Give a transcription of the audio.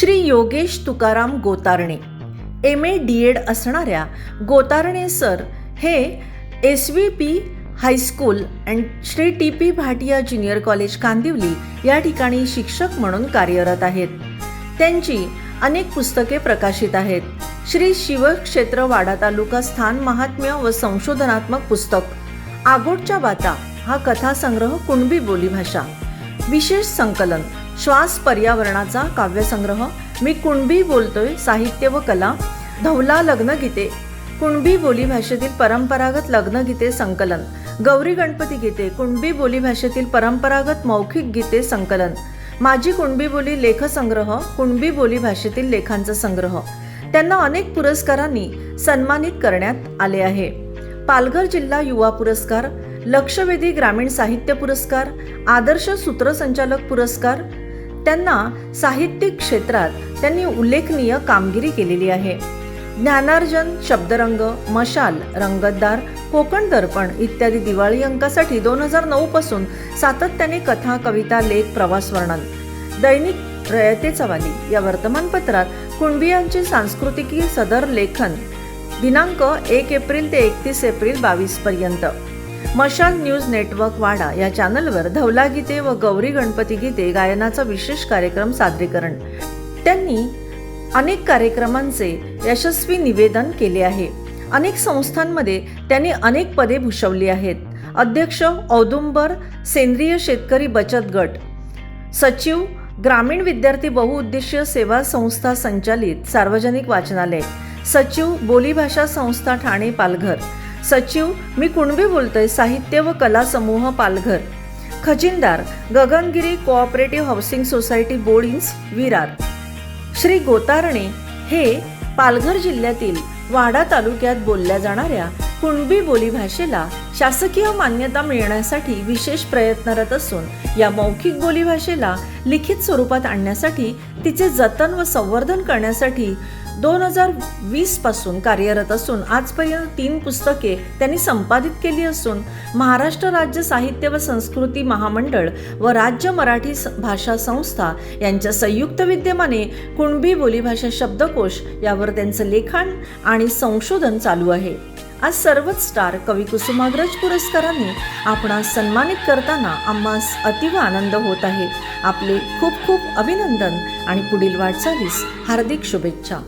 Shri Yogesh Tukaram Gotarne. M. A. D. Ed. असणाऱ्या Gotarne sir हे S V P high school and Shri T P Bhatia junior college Kandivali या ठिकाणी शिक्षक म्हणून कार्यरत आहेत. त्यांची अनेक पुस्तके प्रकाशित आहेत. श्री शिवक्षेत्र वाडा तालुका स्थान महात्म्य व संशोधनात्मक पुस्तक. आगोटच्या बाता हा कथासंग्रह कुणबी बोलीभाषा. विशेष संकलन श्वास पर्यावरणाचा काव्यसंग्रह मी कुणबी बोलतोय साहित्य व कला धवला लग्नगीते कुणबी बोली भाषेतील परंपरागत लग्नगीते संकलन गौरी गणपती गीते कुणबी बोलीभाषेतील परंपरागत मौखिक गीते संकलन माझी कुणबी बोली लेखसंग्रह कुणबी बोली भाषेतील लेखांचा संग्रह. त्यांना अनेक पुरस्कारांनी सन्मानित करण्यात आले आहे. पालघर जिल्हा युवा पुरस्कार लक्षवेधी ग्रामीण साहित्य पुरस्कार आदर्श सूत्रसंचालक पुरस्कार त्यांना साहित्यिक क्षेत्रात त्यांनी उल्लेखनीय कामगिरी केलेली आहे. ज्ञानार्जन शब्दरंग मशाल रंगतदार कोकण दर्पण इत्यादी दिवाळी अंकासाठी दोन हजार नऊ पासून सातत्याने कथा कविता लेख प्रवास वर्णन दैनिक रयतेचा वाली या वर्तमानपत्रात कुणबियांचे सांस्कृतिकी सदर लेखन दिनांक एक एप्रिल ते एकतीस एप्रिल बावीस पर्यंत. मशाल न्यूज नेटवर्क वाडा या चॅनलवर धवला गीते व गौरी गणपती गीते गायनाचा विशेष कार्यक्रम सादरीकरण. त्यांनी अनेक कार्यक्रमांचे यशस्वी निवेदन केले आहे. अनेक संस्थांमध्ये त्यांनी अनेक पदे भूषवली आहेत. अध्यक्ष औदुंबर सेंद्रिय शेतकरी बचत गट सचिव ग्रामीण विद्यार्थी बहुउद्देशीय सेवा संस्था संचालित सार्वजनिक वाचनालय सचिव बोलीभाषा संस्था ठाणे पालघर सचिव मी कुणबी बोलतोय साहित्य व कला समूह Palghar. खजिनदार Gaganagiri cooperative housing society boardings Virar. Shri Gotarne हे पालघर जिल्ह्यातील वाडा तालुक्यात बोलल्या जाणाऱ्या कुणबी बोलीभाषेला शासकीय मान्यता मिळण्यासाठी विशेष प्रयत्नरत असून या मौखिक बोलीभाषेला लिखित स्वरूपात आणण्यासाठी तिचे जतन व संवर्धन करण्यासाठी दोन हजार वीसपासून कार्यरत असून आजपर्यंत तीन पुस्तके त्यांनी संपादित केली असून महाराष्ट्र राज्य साहित्य व संस्कृती महामंडळ व राज्य मराठी स- भाषा संस्था यांच्या संयुक्त विद्यमाने कुणबी बोलीभाषा शब्दकोश यावर त्यांचं लेखन आणि संशोधन चालू आहे. आज सर्वच स्टार कवी कुसुमाग्रज पुरस्कारांनी आपणास सन्मानित करताना आम्हास अतिव आनंद होत आहे. आपले खूप खूप अभिनंदन आणि पुढील वाटचालीस हार्दिक शुभेच्छा.